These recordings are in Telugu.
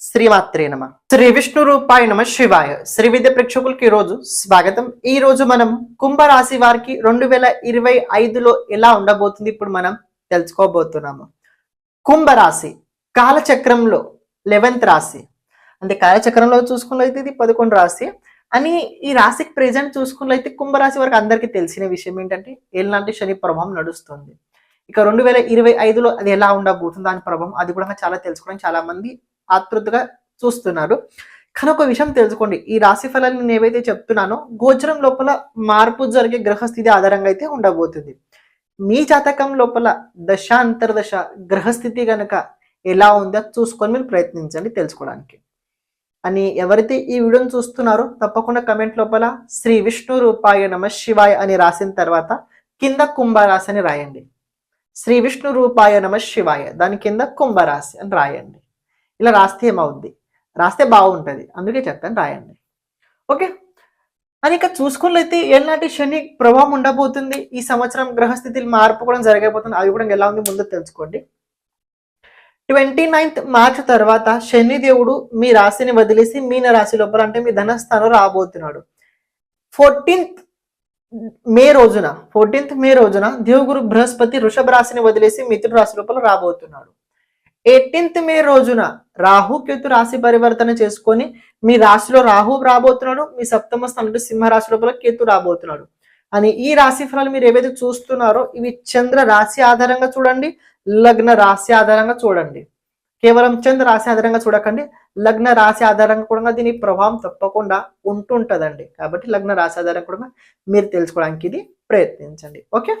శ్రీమాత్రే నమ. శ్రీ విష్ణు రూపాయ నమ శివాయ. శ్రీ విద్య ప్రేక్షకులకి ఈ రోజు స్వాగతం. ఈ రోజు మనం కుంభరాశి వారికి రెండు వేల ఇరవై ఐదులో ఎలా ఉండబోతుంది ఇప్పుడు మనం తెలుసుకోబోతున్నాము. కుంభరాశి కాలచక్రంలో లెవెన్త్ రాశి. అంటే కాలచక్రంలో చూసుకున్నట్లయితే ఇది పదకొండు రాశి. అని ఈ రాశికి ప్రెజెంట్ చూసుకున్నైతే కుంభరాశి వారికి అందరికీ తెలిసిన విషయం ఏంటంటే ఏళ్ళంటే శని ప్రభావం నడుస్తుంది. ఇక రెండు వేల ఇరవై ఐదులో అది ఎలా ఉండబోతుంది దాని ప్రభావం అది కూడా చాలా తెలుసుకోవడానికి చాలా మంది ఆతృతగా చూస్తున్నారు కానీ ఒక విషయం తెలుసుకోండి. ఈ రాశి ఫలాన్ని నేను ఏవైతే చెప్తున్నానో గోచరం లోపల మార్పు జరిగే గ్రహస్థితి ఆధారంగా అయితే ఉండబోతుంది. మీ జాతకం లోపల దశ అంతర్దశ గ్రహస్థితి కనుక ఎలా ఉందో చూసుకొని మీరు ప్రయత్నించండి తెలుసుకోవడానికి. అని ఎవరైతే ఈ వీడియోని చూస్తున్నారో తప్పకుండా కమెంట్ లోపల శ్రీ విష్ణు రూపాయ నమ శివాయ అని రాసిన తర్వాత కింద కుంభరాశి అని రాయండి. శ్రీ విష్ణు రూపాయ నమ శివాయ దాని కింద కుంభరాశి అని రాయండి. ఇలా రాస్తే ఏమవుద్ది? రాస్తే బాగుంటుంది. అందుకే చెప్తాను రాయండి. ఓకే? అని ఇక చూసుకున్నైతే ఏళ్ళనాటి శని ప్రభావం ఉండబోతుంది. ఈ సంవత్సరం గ్రహస్థితిలో మార్పు కూడా జరగబోతుంది. అవి కూడా ఎలా ఉంది ముందు తెలుసుకోండి. ట్వంటీ నైన్త్ మార్చ్ తర్వాత శని దేవుడు మీ రాశిని వదిలేసి మీన రాశి లోపల అంటే మీ ధనస్థానం రాబోతున్నాడు. ఫోర్టీన్త్ మే రోజున ఫోర్టీన్త్ మే రోజున దేవుగురు బృహస్పతి వృషభ రాశిని వదిలేసి మిథున రాశి లోపల రాబోతున్నాడు. ఎయిటీన్త్ మే రోజున రాహు కేతు రాశి పరివర్తన చేసుకొని మీ రాశిలో రాహు రాబోతున్నాడు మీ సప్తమ స్థానంలో సింహ రాశి లోపల కేతు రాబోతున్నాడు. అని ఈ రాశి ఫలాలు మీరు ఏవైతే చూస్తున్నారో ఇవి చంద్ర రాశి ఆధారంగా చూడండి లగ్న రాశి ఆధారంగా చూడండి. కేవలం చంద్ర రాశి ఆధారంగా చూడకండి లగ్న రాశి ఆధారంగా కూడా దీని ప్రభావం తప్పకుండా ఉంటుంటదండి. కాబట్టి లగ్న రాశి ఆధారంగా కూడా మీరు తెలుసుకోవడానికి ఇది ప్రయత్నించండి. ఓకే?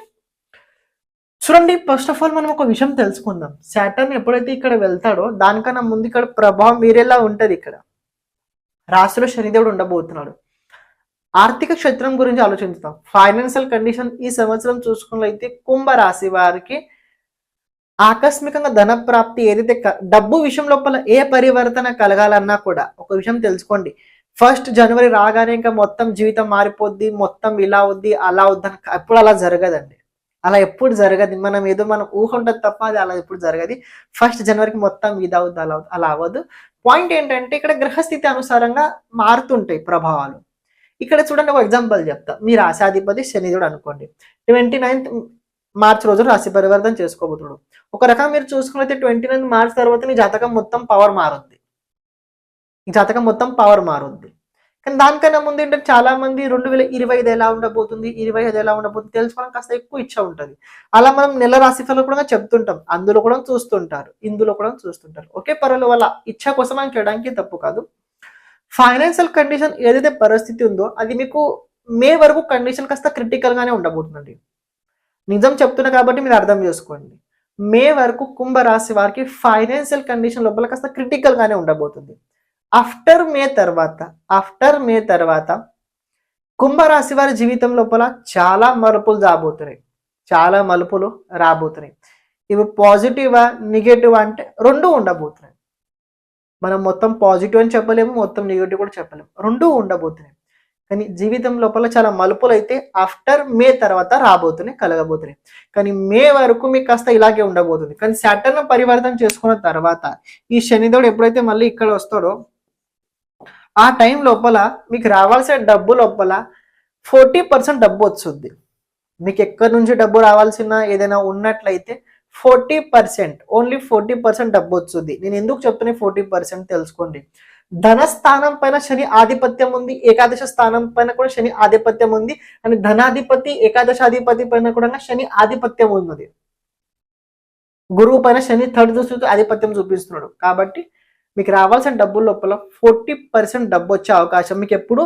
చూడండి ఫస్ట్ ఆఫ్ ఆల్ మనం ఒక విషయం తెలుసుకుందాం. శాటర్న్ ఎప్పుడైతే ఇక్కడ వెళ్తాడో దానికన్నా ముందు ఇక్కడ ప్రభావం మీరేలా ఉంటుంది ఇక్కడ. రాశిలో శనిదేవుడు ఉండబోతున్నాడు. ఆర్థిక క్షేత్రం గురించి ఆలోచిస్తాం ఫైనాన్షియల్ కండిషన్ ఈ సంవత్సరం చూసుకున్నట్లయితే కుంభ రాశి వారికి ఆకస్మికంగా ధన ప్రాప్తి ఏదైతే డబ్బు విషయం లోపల ఏ పరివర్తన కలగాలన్నా కూడా ఒక విషయం తెలుసుకోండి. ఫస్ట్ జనవరి రాగానే ఇంకా మొత్తం జీవితం మారిపోద్ది మొత్తం ఇలా అవుద్ది అలా అవుద్ది అని ఎప్పుడు అలా జరగదండి. అలా ఎప్పుడు జరగదు. మనం ఏదో మనం ఊహ ఉండదు తప్ప అది అలా ఎప్పుడు జరగదు. ఫస్ట్ జనవరికి మొత్తం ఇది అవుద్ది అలా అలా అవ్వదు. పాయింట్ ఏంటంటే ఇక్కడ గ్రహస్థితి అనుసారంగా మారుతుంటాయి ప్రభావాలు. ఇక్కడ చూడండి ఒక ఎగ్జాంపుల్ చెప్తా. మీ రాశాధిపతి శనిదుడు అనుకోండి. ట్వంటీ నైన్త్ మార్చ్ రోజు రాశి పరివర్తన చేసుకోబోతుడు. ఒక రకం మీరు చూసుకున్నైతే ట్వంటీ నైన్త్ మార్చ్ తర్వాత నీ జాతకం మొత్తం పవర్ మారుద్ది. ఈ జాతకం మొత్తం పవర్ మారుద్ది. కానీ దానికన్నా ముందు ఏంటంటే చాలా మంది రెండు వేల ఇరవై ఐదు ఎలా ఉండబోతుంది ఇరవై ఐదు ఎలా ఉండబోతుంది తెలుసుకోవడం కాస్త ఎక్కువ ఇచ్చ ఉంటుంది. అలా మనం నెల రాశి ఫలం కూడా చెప్తుంటాం అందులో కూడా చూస్తుంటారు ఇందులో కూడా చూస్తుంటారు. ఒకే పర్వాల వల్ల ఇచ్చ కోసం మనం చేయడానికి తప్పు కాదు. ఫైనాన్షియల్ కండిషన్ ఏదైతే పరిస్థితి ఉందో అది మీకు మే వరకు కండిషన్ కాస్త క్రిటికల్ గానే ఉండబోతుందండి. నిజం చెప్తున్నా కాబట్టి మీరు అర్థం చేసుకోండి. మే వరకు కుంభరాశి వారికి ఫైనాన్షియల్ కండిషన్ లోపల కాస్త క్రిటికల్ గానే ఉండబోతుంది. ఆఫ్టర్ మే తర్వాత ఆఫ్టర్ మే తర్వాత కుంభరాశి వారి జీవితం లోపల చాలా మలుపులు రాబోతున్నాయి. చాలా మలుపులు రాబోతున్నాయి. ఇవి పాజిటివా నెగటివ్ అంటే రెండు ఉండబోతున్నాయి. మనం మొత్తం పాజిటివ్ అని చెప్పలేము మొత్తం నెగిటివ్ కూడా చెప్పలేము. రెండు ఉండబోతున్నాయి. కానీ జీవితం లోపల చాలా మలుపులు అయితే ఆఫ్టర్ మే తర్వాత రాబోతున్నాయి కలగబోతున్నాయి. కానీ మే వరకు మీకు కాస్త ఇలాగే ఉండబోతుంది. కానీ సాటర్న్ పరివర్తన చేసుకున్న తర్వాత ఈ శనిదేవుడు ఎప్పుడైతే మళ్ళీ ఇక్కడ వస్తాడో ఆ టైం లోపల మీకు రావాల్సిన డబ్బు లోపల ఫోర్టీ పర్సెంట్ డబ్బు వస్తుంది. మీకు ఎక్కడి నుంచి డబ్బు రావాల్సిన ఏదైనా ఉన్నట్లయితే forty percent only forty percent డబ్బు వస్తుంది. నేను ఎందుకు చెప్తున్నా ఫోర్టీ పర్సెంట్ తెలుసుకోండి. ధన స్థానం పైన శని ఆధిపత్యం ఉంది ఏకాదశ స్థానం పైన కూడా శని ఆధిపత్యం ఉంది అని ధనాధిపతి ఏకాదశాధిపతి పైన కూడా శని ఆధిపత్యం ఉన్నది. గురువు పైన శని థర్డ్ దృష్టితో ఆధిపత్యం చూపిస్తున్నాడు. కాబట్టి మీకు రావాల్సిన డబ్బు లోపల ఫోర్టీ పర్సెంట్ డబ్బు వచ్చే అవకాశం మీకు ఎప్పుడు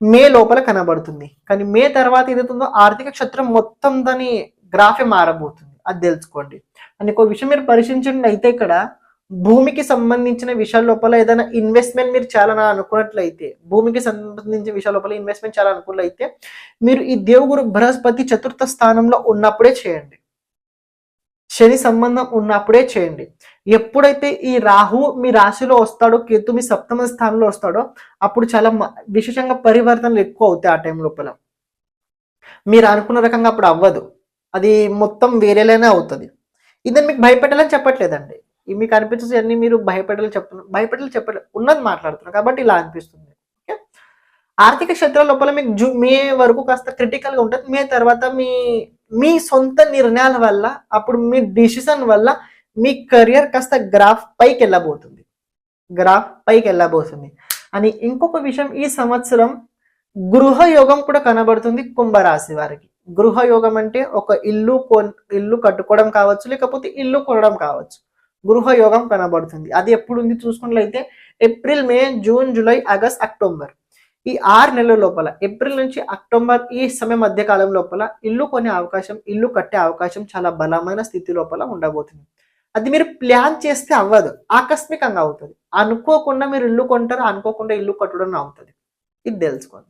మే లోపల కనబడుతుంది. కానీ మే తర్వాత ఏదైతుందో ఆర్థిక క్షేత్రం మొత్తం దాని గ్రాఫే మారబోతుంది. అది తెలుసుకోండి. అని ఒక విషయం మీరు పరిశీలించండి అయితే ఇక్కడ భూమికి సంబంధించిన విషయాల లోపల ఏదైనా ఇన్వెస్ట్మెంట్ మీరు చాలా అనుకున్నట్లయితే భూమికి సంబంధించిన విషయాల లోపల ఇన్వెస్ట్మెంట్ చాలా అనుకున్నట్లయితే మీరు ఈ దేవుగురు బృహస్పతి చతుర్థ స్థానంలో ఉన్నప్పుడే చేయండి. శని సంబంధం ఉన్నప్పుడే చేయండి. ఎప్పుడైతే ఈ రాహు మీ రాశిలో వస్తాడో కేతు మీ సప్తమ స్థానంలో వస్తాడో అప్పుడు చాలా విశేషంగా పరివర్తనలు ఎక్కువ అవుతాయి ఆ టైం లోపల. మీరు అనుకున్న రకంగా అప్పుడు అవ్వదు. అది మొత్తం వేరేలానే అవుతుంది. ఇదని మీకు భయపెట్టాలని చెప్పట్లేదండి. మీకు అనిపించేసి అన్ని మీరు భయపెట్టాలి చెప్ప భయపెట్టాలి చెప్పట్లేదు ఉన్నది మాట్లాడుతున్నారు కాబట్టి ఇలా అనిపిస్తుంది. ఓకే? ఆర్థిక క్షేత్రం లోపల మీకు జూ మే వరకు కాస్త క్రిటికల్గా ఉంటుంది. మే తర్వాత మీ మీ సొంత నిర్ణయాల వల్ల అప్పుడు మీ డిసిషన్ వల్ల మీ కెరియర్ కాస్త గ్రాఫ్ పైకి వెళ్ళబోతుంది. గ్రాఫ్ పైకి వెళ్ళబోతుంది. అని ఇంకొక విషయం ఈ సంవత్సరం గృహ యోగం కూడా కనబడుతుంది కుంభరాశి వారికి. గృహ యోగం అంటే ఒక ఇల్లు ఇల్లు కట్టుకోవడం కావచ్చు లేకపోతే ఇల్లు కొనడం కావచ్చు. గృహ యోగం కనబడుతుంది. అది ఎప్పుడు ఉంది చూసుకున్నట్లయితే April May June July August October ఈ ఆరు నెలల లోపల ఏప్రిల్ నుంచి అక్టోబర్ ఈ సమయం మధ్య కాలం లోపల ఇల్లు కొనే అవకాశం ఇల్లు కట్టే అవకాశం చాలా బలమైన స్థితి లోపల ఉండబోతుంది. అది మీరు ప్లాన్ చేస్తే అవ్వదు ఆకస్మికంగా అవుతుంది. అనుకోకుండా మీరు ఇల్లు కొంటారు అనుకోకుండా ఇల్లు కట్టడం అవుతుంది. ఇది తెలుసుకోండి.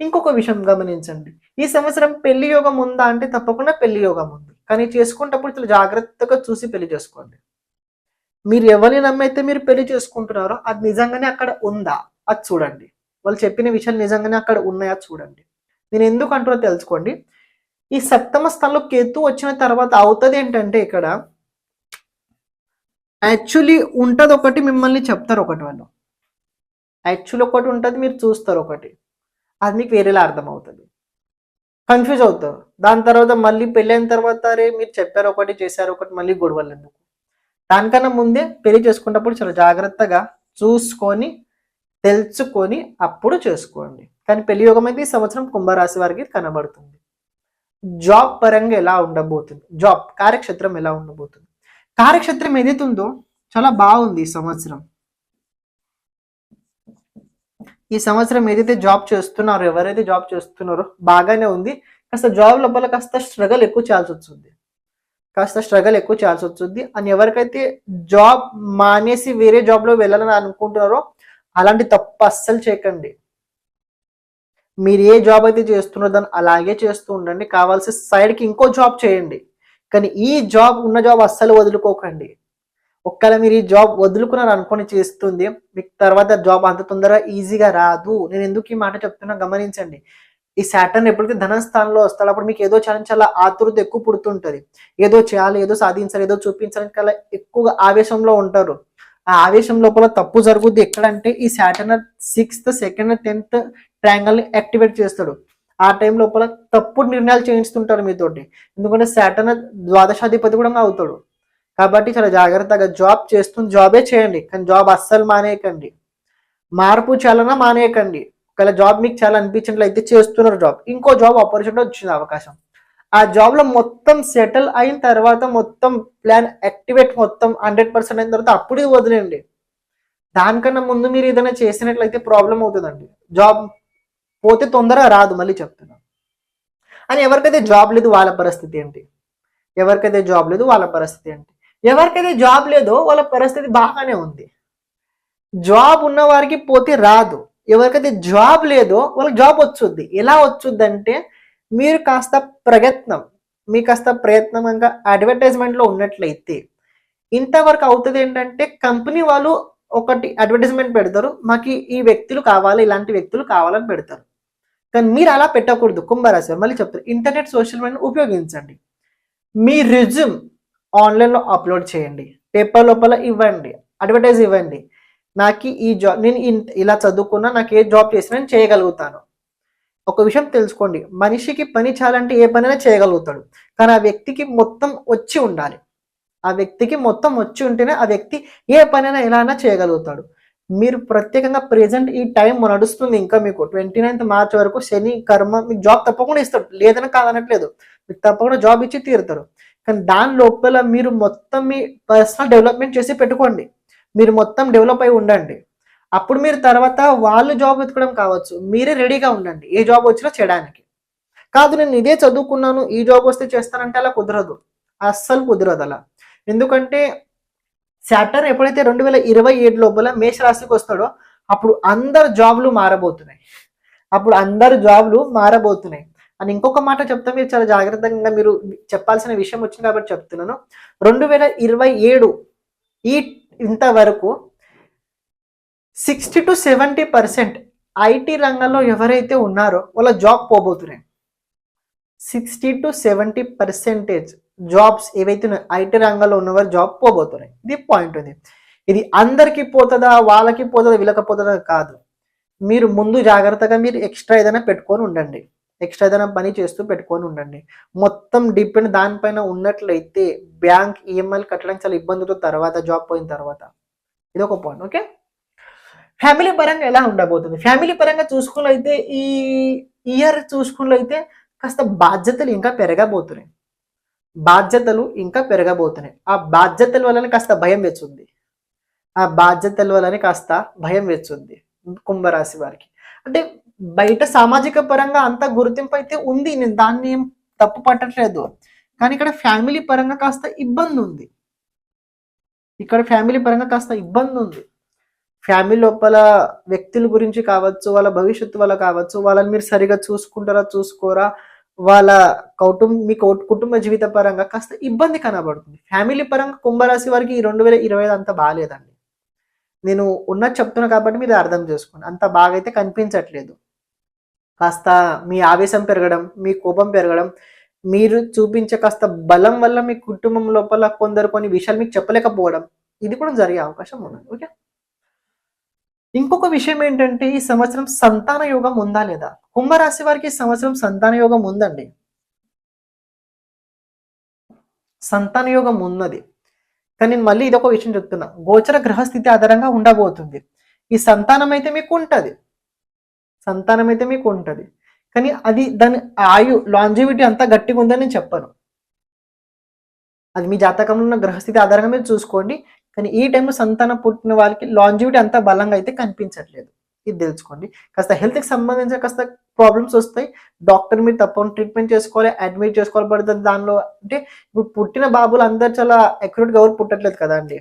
ఇంకొక విషయం గమనించండి. ఈ సంవత్సరం పెళ్ళి యోగం ఉందా అంటే తప్పకుండా పెళ్ళి యోగం ఉంది. కానీ చేసుకునేటప్పుడు చాలా జాగ్రత్తగా చూసి పెళ్ళి చేసుకోండి. మీరు ఎవరిని నమ్మైతే మీరు పెళ్ళి చేసుకుంటున్నారో అది నిజంగానే అక్కడ ఉందా? అది చూడండి. వాళ్ళు చెప్పిన విషయాలు నిజంగానే అక్కడ ఉన్నాయా చూడండి. నేను ఎందుకు అంటున్నా తెలుసుకోండి. ఈ సప్తమ స్థానంలో కేతు వచ్చిన తర్వాత అవుతుంది ఏంటంటే ఇక్కడ యాక్చువల్లీ ఉంటుంది ఒకటి మిమ్మల్ని చెప్తారు ఒకటి వాళ్ళు. యాక్చువల్ ఒకటి ఉంటుంది మీరు చూస్తారు ఒకటి. అది మీకు వేరేలా అర్థమవుతుంది. కన్ఫ్యూజ్ అవుతారు. దాని తర్వాత మళ్ళీ పెళ్ళైన తర్వాత అరే మీరు చెప్పారు ఒకటి చేశారు ఒకటి మళ్ళీ గొడవలు ఎందుకు? దానికన్నా ముందే పెళ్ళి చేసుకున్నప్పుడు చాలా జాగ్రత్తగా చూసుకొని తెలుసుకొని అప్పుడు చేసుకోండి. కానీ పెళ్ళి యోగం అయితే ఈ సంవత్సరం కుంభరాశి వారికి కనబడుతుంది. జాబ్ పరంగా ఎలా ఉండబోతుంది? జాబ్ కార్యక్షేత్రం ఎలా ఉండబోతుంది? కార్యక్షేత్రం ఏదైతే ఉందో చాలా బాగుంది ఈ సంవత్సరం. ఈ సంవత్సరం ఏదైతే జాబ్ చేస్తున్నారో ఎవరైతే జాబ్ చేస్తున్నారో బాగానే ఉంది. కాస్త జాబ్ లోపల కాస్త స్ట్రగల్ ఎక్కువ చేయాల్సి వస్తుంది. కాస్త స్ట్రగల్ ఎక్కువ చేయాల్సి వస్తుంది. అని ఎవరికైతే జాబ్ మానేసి వేరే జాబ్లో వెళ్ళాలని అనుకుంటున్నారో అలాంటి తప్పు అస్సలు చేయకండి. మీరు ఏ జాబ్ అయితే చేస్తున్నారో దాన్ని అలాగే చేస్తూ ఉండండి. కావాల్సిన సైడ్కి ఇంకో జాబ్ చేయండి. కానీ ఈ జాబ్ ఉన్న జాబ్ అస్సలు వదులుకోకండి. ఒక్కవేళ మీరు ఈ జాబ్ వదులుకున్నారు అనుకొని చేస్తుంది మీకు తర్వాత జాబ్ అంత తొందరగా ఈజీగా రాదు. నేను ఎందుకు ఈ మాట చెప్తున్నా గమనించండి. ఈ సాటర్న్ ఎప్పుడైతే ధనస్థానంలో వస్తాడో అప్పుడు మీకు ఏదో చాలా చాలా ఆతురత ఎక్కువ పుడుతుంటుంది. ఏదో చేయాలి ఏదో సాధించాలి ఏదో చూపించాలి చాలా ఎక్కువగా ఆవేశంలో ఉంటారు. ఆ ఆవేశం లోపల తప్పు జరుగుద్ది ఎక్కడంటే ఈ సాటర్న్ సిక్స్త్ సెకండ్ టెన్త్ ట్రయాంగల్ని యాక్టివేట్ చేస్తాడు. ఆ టైం లోపల తప్పుడు నిర్ణయాలు చేయిస్తుంటారు మీతోటి. ఎందుకంటే సాటర్న్ ద్వాదశాధిపతి కూడా అవుతాడు. కాబట్టి చాలా జాగ్రత్తగా జాబ్ చేస్తుంది జాబే చేయండి. కానీ జాబ్ అస్సలు మానేయకండి. మార్పు చాలా మానేయకండి. ఒకవేళ జాబ్ మీకు చాలా అనిపించినట్లయితే చేస్తున్నారు జాబ్ ఇంకో జాబ్ ఆపర్చునిటీ వచ్చింది అవకాశం. ఆ జాబ్లో మొత్తం సెటిల్ అయిన తర్వాత మొత్తం ప్లాన్ యాక్టివేట్ మొత్తం హండ్రెడ్ పర్సెంట్ అయిన తర్వాత అప్పుడే వదిలేండి దానికన్నా ముందు మీరు ఏదైనా చేసినట్లయితే ప్రాబ్లం అవుతుందండి. జాబ్ పోతే తొందరగా రాదు మళ్ళీ చెప్తున్నా. అని ఎవరికైతే జాబ్ లేదు వాళ్ళ పరిస్థితి ఏంటి? ఎవరికైతే జాబ్ లేదు వాళ్ళ పరిస్థితి ఏంటి? ఎవరికైతే జాబ్ లేదో వాళ్ళ పరిస్థితి బాగానే ఉంది. జాబ్ ఉన్న వారికి పోతే రాదు. ఎవరికైతే జాబ్ లేదో వాళ్ళకి జాబ్ వచ్చుద్ది. ఎలా వచ్చుద్ది అంటే మీరు కాస్త ప్రయత్నం మీ కాస్త ప్రయత్నం అడ్వర్టైజ్మెంట్లో ఉన్నట్లయితే ఇంతవరకు అవుతుంది ఏంటంటే కంపెనీ వాళ్ళు ఒకటి అడ్వర్టైజ్మెంట్ పెడతారు మాకు ఈ వ్యక్తులు కావాలి ఇలాంటి వ్యక్తులు కావాలని పెడతారు. కానీ మీరు అలా పెట్టకూడదు కుంభరాశి మళ్ళీ చెప్తారు ఇంటర్నెట్ సోషల్ మీడియా ఉపయోగించండి. మీ రిజ్యూమ్ ఆన్లైన్లో అప్లోడ్ చేయండి. పేపర్ లోపల ఇవ్వండి అడ్వర్టైజ్ ఇవ్వండి. నాకు ఈ జాబ్ నేను ఇలా చదువుకున్నా నాకు ఏ జాబ్ చేసినా నేను చేయగలుగుతాను. ఒక విషయం తెలుసుకోండి. మనిషికి పని చేయాలంటే ఏ పనైనా చేయగలుగుతాడు. కానీ ఆ వ్యక్తికి మొత్తం వచ్చి ఉండాలి. ఆ వ్యక్తికి మొత్తం వచ్చి ఉంటేనే ఆ వ్యక్తి ఏ పనైనా ఎలా అయినా చేయగలుగుతాడు. మీరు ప్రత్యేకంగా ప్రెసెంట్ ఈ టైం నడుస్తుంది ఇంకా మీకు. ట్వంటీ నైన్త్ మార్చ్ వరకు శని కర్మ మీకు జాబ్ తప్పకుండా ఇస్తాడు. లేదని కాదనట్లేదు. మీకు తప్పకుండా జాబ్ ఇచ్చి తీరుతారు. కానీ దాని లోపల మీరు మొత్తం మీ పర్సనల్ డెవలప్మెంట్ చేసి పెట్టుకోండి. మీరు మొత్తం డెవలప్ అయి ఉండండి. అప్పుడు మీరు తర్వాత వాళ్ళు జాబ్ వెతకడం కావచ్చు. మీరే రెడీగా ఉండండి. ఏ జాబ్ వచ్చినా చేయడానికి. కాదు నేను ఇదే చదువుకున్నాను ఈ జాబ్ వస్తే చేస్తానంటే అలా కుదరదు. అస్సలు కుదరదు అలా. ఎందుకంటే సాటర్న్ ఎప్పుడైతే రెండు వేల ఇరవై ఏడు లోపల మేషరాశికి వస్తాడో అప్పుడు అందరు జాబ్లు మారబోతున్నాయి. అప్పుడు అందరు జాబ్లు మారబోతున్నాయి. అని ఇంకొక మాట చెప్తే మీరు చాలా జాగ్రత్తగా మీరు చెప్పాల్సిన విషయం వచ్చింది కాబట్టి చెప్తున్నాను. రెండు వేల ఇరవై ఏడు ఈ ఇంతవరకు sixty to seventy percent IT రంగంలో ఎవరైతే ఉన్నారో వాళ్ళ job పోబోతున్నాయి sixty to seventy percentage jobs ఏవైతే ఐటీ రంగంలో ఉన్నవారు జాబ్ పోబోతున్నాయి ఇది పాయింట్ ఉంది. ఇది అందరికీ పోతుందా వాళ్ళకి పోతుందా వీళ్ళకి పోతుందా కాదు. మీరు ముందు జాగ్రత్తగా మీరు ఎక్స్ట్రా ఏదైనా పెట్టుకొని ఉండండి. ఎక్స్ట్రా ఏదైనా పని చేస్తూ పెట్టుకొని ఉండండి. మొత్తం డిపెండ్ దానిపైన ఉన్నట్లయితే బ్యాంక్ ఈఎంఐలు కట్టడానికి చాలా ఇబ్బంది తర్వాత జాబ్ పోయిన తర్వాత. ఇది ఒక పాయింట్ ఓకే? ఫ్యామిలీ పరంగా ఎలా ఉండబోతుంది? ఫ్యామిలీ పరంగా చూసుకున్నైతే ఈ ఇయర్ చూసుకున్నైతే కాస్త బాధ్యతలు ఇంకా పెరగబోతున్నాయి. బాధ్యతలు ఇంకా పెరగబోతున్నాయి. ఆ బాధ్యతల వలన కాస్త భయం వెచ్చుంది ఆ బాధ్యతల వలన కాస్త భయం వెచ్చుంది కుంభరాశి వారికి. అంటే బయట సామాజిక పరంగా అంత గుర్తింపు అయితే ఉంది. నేను దాన్ని ఏం తప్పు పట్టట్లేదు. కానీ ఇక్కడ ఫ్యామిలీ పరంగా కాస్త ఇబ్బంది ఉంది ఇక్కడ ఫ్యామిలీ పరంగా కాస్త ఇబ్బంది ఉంది ఫ్యామిలీ లోపల వ్యక్తుల గురించి కావచ్చు వాళ్ళ భవిష్యత్తు వల్ల కావచ్చు వాళ్ళని మీరు సరిగా చూసుకుంటారా చూసుకోరా వాళ్ళ కౌటుంబ మీ కుటుంబ జీవిత పరంగా కాస్త ఇబ్బంది కనబడుతుంది. ఫ్యామిలీ పరంగా కుంభరాశి వారికి ఈ రెండు వేల ఇరవై ఐదు అంత బాగాలేదండి నేను ఉన్నది చెప్తున్నా కాబట్టి మీరు అర్థం చేసుకోండి. అంత బాగా అయితే కనిపించట్లేదు. కాస్త మీ ఆవేశం పెరగడం మీ కోపం పెరగడం మీరు చూపించే కాస్త బలం వల్ల మీ కుటుంబం లోపల కొందరు కొన్ని విషయాలు మీకు చెప్పలేకపోవడం ఇది కూడా జరిగే అవకాశం ఉన్నది ఓకే ఇంకొక విషయం ఏంటంటే ఈ సంవత్సరం సంతాన యోగం ఉందా లేదా? కుంభరాశి వారికి ఈ సంవత్సరం సంతాన యోగం ఉందండి. సంతాన యోగం ఉన్నది. కానీ నేను మళ్ళీ ఇదొక విషయం చెప్తున్నా. గోచర గ్రహస్థితి ఆధారంగా ఉండబోతుంది. ఈ సంతానం అయితే మీకు ఉంటది. సంతానం అయితే మీకు ఉంటది. కానీ అది దాని ఆయు లాంజివిటీ అంతా గట్టిగా ఉందని నేను చెప్పను. అది మీ జాతకంలో ఉన్న గ్రహస్థితి ఆధారంగా మీరు చూసుకోండి. కానీ ఈ టైంలో సంతానం పుట్టిన వాళ్ళకి లాంజివిటీ అంత బలంగా అయితే కనిపించట్లేదు. ఇది తెలుసుకోండి. కాస్త హెల్త్కి సంబంధించిన కాస్త ప్రాబ్లమ్స్ వస్తాయి. డాక్టర్ మీరు తప్పకుండా ట్రీట్మెంట్ చేసుకోవాలి అడ్మిట్ చేసుకోవాలి. పడుతుంది దానిలో అంటే ఇప్పుడు పుట్టిన బాబులు అందరు చాలా అక్యురేట్గా ఎవరు పుట్టట్లేదు కదా అండి.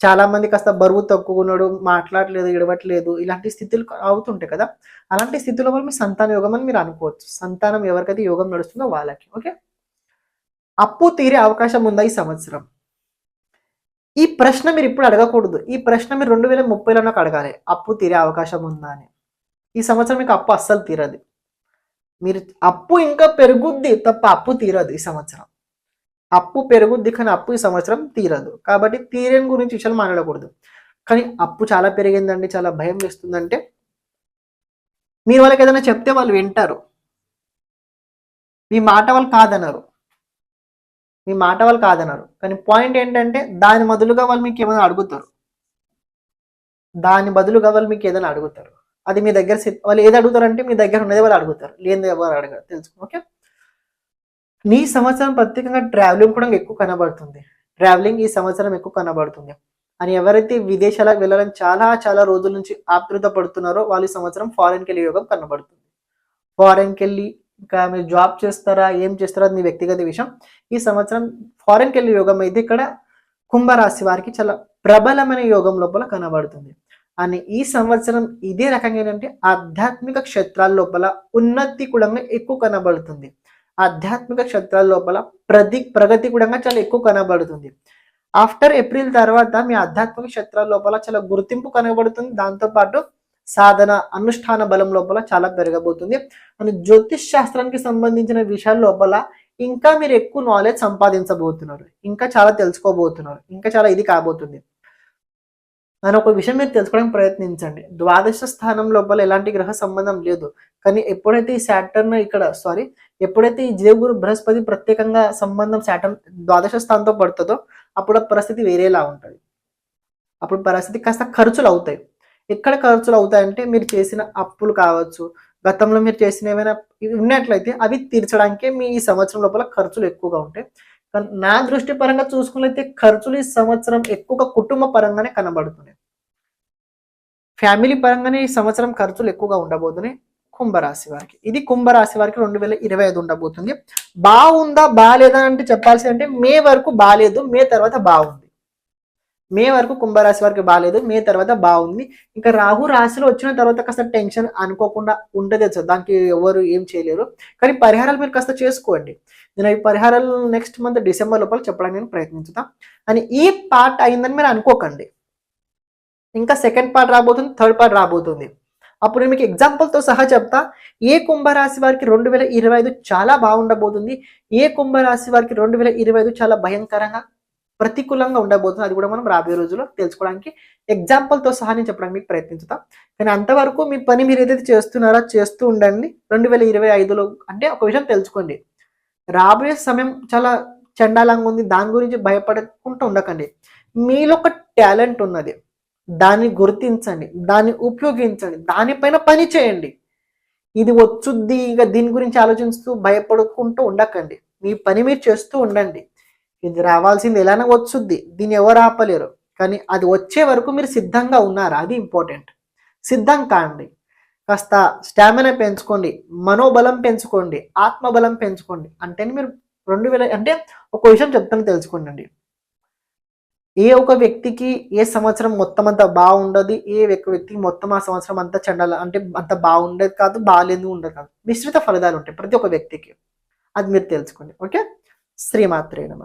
చాలా మంది కాస్త బరువు తక్కువన్నాడు మాట్లాడలేదు ఇడవట్లేదు ఇలాంటి స్థితులు అవుతుంటాయి కదా. అలాంటి స్థితిలో వల్ల మీ సంతాన యోగం అని మీరు అనుకోవచ్చు. సంతానం ఎవరికైతే యోగం నడుస్తుందో వాళ్ళకి ఓకే? అప్పు తీరే అవకాశం ఉందా ఈ సంవత్సరం? ఈ ప్రశ్న మీరు ఇప్పుడు అడగకూడదు. ఈ ప్రశ్న మీరు రెండు వేల ముప్పైలో నాకు అడగాలి. అప్పు తీరే అవకాశం ఉందా అని. ఈ సంవత్సరం మీకు అప్పు అస్సలు తీరదు. మీరు అప్పు ఇంకా పెరుగుద్ది తప్ప అప్పు తీరదు ఈ సంవత్సరం. అప్పు పెరుగుద్ది కానీ అప్పు ఈ సంవత్సరం తీరదు. కాబట్టి తీరని గురించి విషయాలు మాట్లాడకూడదు. కానీ అప్పు చాలా పెరిగిందండి చాలా భయం వేస్తుందంటే మీరు వాళ్ళకి ఏదైనా చెప్తే వాళ్ళు వింటారు. మీ మాట వాళ్ళు కాదన్నారు మీ మాట వాళ్ళు కాదన్నారు. కానీ పాయింట్ ఏంటంటే దాని బదులుగా వాళ్ళు మీకు ఏమైనా అడుగుతారు. దాని బదులుగా వాళ్ళు మీకు ఏదైనా అడుగుతారు. అది మీ దగ్గర వాళ్ళు ఏది అడుగుతారంటే మీ దగ్గర ఉన్నది వాళ్ళు అడుగుతారు. లేనిది ఎవరు అడగరు. తెలుసుకో ఓకే? నీ సంవత్సరం ప్రత్యేకంగా ట్రావెలింగ్ కూడా ఎక్కువ కనబడుతుంది. ట్రావెలింగ్ ఈ సంవత్సరం ఎక్కువ కనబడుతుంది. అని ఎవరైతే విదేశాలకు వెళ్ళాలని చాలా చాలా రోజుల నుంచి ఆతృత పడుతున్నారో వాళ్ళు ఈ సంవత్సరం ఫారెన్కి వెళ్ళే యోగం కనబడుతుంది. ఫారెన్కి వెళ్ళి ఇంకా మీరు జాబ్ చేస్తారా ఏం చేస్తారా అది మీ వ్యక్తిగత విషయం. ఈ సంవత్సరం ఫారెన్కి వెళ్ళే యోగం అయితే ఇక్కడ కుంభరాశి వారికి చాలా ప్రబలమైన యోగం లోపల కనబడుతుంది. అని ఈ సంవత్సరం ఇదే రకంగా ఏంటంటే ఆధ్యాత్మిక క్షేత్రాల లోపల ఉన్నతి కూడా ఎక్కువ కనబడుతుంది. ఆధ్యాత్మిక క్షేత్రాల లోపల ప్రతి ప్రగతి కూడా చాలా ఎక్కువ కనబడుతుంది. ఆఫ్టర్ ఏప్రిల్ తర్వాత మీ ఆధ్యాత్మిక క్షేత్రాల లోపల చాలా గుర్తింపు కనబడుతుంది. దాంతోపాటు సాధన అనుష్ఠాన బలం లోపల చాలా పెరగబోతుంది. అని జ్యోతిష్ శాస్త్రానికి సంబంధించిన విషయాల లోపల ఇంకా మీరు ఎక్కువ నాలెడ్జ్ సంపాదించబోతున్నారు. ఇంకా చాలా తెలుసుకోబోతున్నారు. ఇంకా చాలా ఇది కాబోతుంది. అని ఒక విషయం మీరు తెలుసుకోవడానికి ప్రయత్నించండి. ద్వాదశ స్థానం లోపల ఎలాంటి గ్రహ సంబంధం లేదు. కానీ ఎప్పుడైతే ఈ శాటర్న్ ఇక్కడ సారీ ఎప్పుడైతే ఈ దేవుగురు బృహస్పతి ప్రత్యేకంగా సంబంధం శాటర్న్ ద్వాదశ స్థానంతో పడుతుందో అప్పుడు పరిస్థితి వేరేలా ఉంటుంది. అప్పుడు పరిస్థితి కాస్త ఖర్చులు అవుతాయి. ఎక్కడ ఖర్చులు అవుతాయంటే మీరు చేసిన అప్పులు కావచ్చు గతంలో మీరు చేసిన ఏమైనా ఉన్నట్లయితే అవి తీర్చడానికే మీ ఈ సంవత్సరం లోపల ఖర్చులు ఎక్కువగా ఉంటాయి. కానీ నా దృష్టి పరంగా చూసుకున్నట్లయితే ఖర్చులు ఈ సంవత్సరం ఎక్కువగా కుటుంబ పరంగానే కనబడుతున్నాయి. ఫ్యామిలీ పరంగానే ఈ సంవత్సరం ఖర్చులు ఎక్కువగా ఉండబోతున్నాయి. కుంభరాశి వారికి. ఇది కుంభరాశి వారికి రెండు వేల ఇరవై ఐదు ఉండబోతుంది. బాగుందా బాగాలేదా అంటే చెప్పాల్సి అంటే మే వరకు బాగాలేదు మే తర్వాత బాగుంది. మే వరకు కుంభరాశి వారికి బాగాలేదు మే తర్వాత బాగుంది. ఇంకా రాహు రాశిలో వచ్చిన తర్వాత కాస్త టెన్షన్ అనుకోకుండా ఉండదే సార్. దానికి ఎవరు ఏం చేయలేరు. కానీ పరిహారాలు మీరు కాస్త చేసుకోండి. నేను ఈ పరిహారాలు నెక్స్ట్ మంత్ డిసెంబర్ లోపల చెప్పడానికి నేను ప్రయత్నించుతా. అని ఈ పార్ట్ అయిందని మీరు అనుకోకండి. ఇంకా సెకండ్ పార్ట్ రాబోతుంది థర్డ్ పార్ట్ రాబోతుంది. అప్పుడు నేను మీకు ఎగ్జాంపుల్తో సహా చెప్తా. ఏ కుంభరాశి వారికి రెండు వేల ఇరవై ఐదు చాలా బాగుండబోతుంది. ఏ కుంభరాశి వారికి రెండు వేల ఇరవై ఐదు చాలా భయంకరంగా ప్రతికూలంగా ఉండబోతుంది. అది కూడా మనం రాబోయే రోజుల్లో తెలుసుకోవడానికి ఎగ్జాంపుల్తో సహా నేను చెప్పడానికి మీకు ప్రయత్నించుతాం. కానీ అంతవరకు మీ పని మీరు ఏదైతే చేస్తున్నారో చేస్తూ ఉండండి. రెండు వేల ఇరవై ఐదులో అంటే ఒక విషయం తెలుసుకోండి. రాబోయే సమయం చాలా చండాలంగా ఉంది. దాని గురించి భయపడకుండా ఉండకండి. మీలో ఒక టాలెంట్ ఉన్నది. దాన్ని గుర్తించండి. దాన్ని ఉపయోగించండి. దానిపైన పని చేయండి. ఇది వచ్చుద్ది. ఇక దీని గురించి ఆలోచిస్తూ భయపడుకుంటూ ఉండకండి. మీ పని మీరు చేస్తూ ఉండండి. ఇది రావాల్సింది ఎలానో వచ్చుద్ది. దీన్ని ఎవరు ఆపలేరు. కానీ అది వచ్చే వరకు మీరు సిద్ధంగా ఉన్నారా? అది ఇంపార్టెంట్. సిద్ధం కాండి కాస్త స్టామినా పెంచుకోండి. మనోబలం పెంచుకోండి. ఆత్మబలం పెంచుకోండి. అంటే మీరు రెండు వేల అంటే ఒక విషయం చెప్తాను తెలుసుకోండి ఏ ఒక వ్యక్తికి ఏ సంవత్సరం మొత్తం అంతా బాగుండదు ఏ ఒక వ్యక్తికి మొత్తం ఆ సంవత్సరం అంతా చెండాల అంటే అంత బాగుండేది కాదు బాగాలేదు ఉండదు కాదు. మిశ్రిత ఫలితాలు ఉంటాయి ప్రతి ఒక్క వ్యక్తికి. అది మీరు తెలుసుకోండి. ఓకే? శ్రీమాత్రే నమ.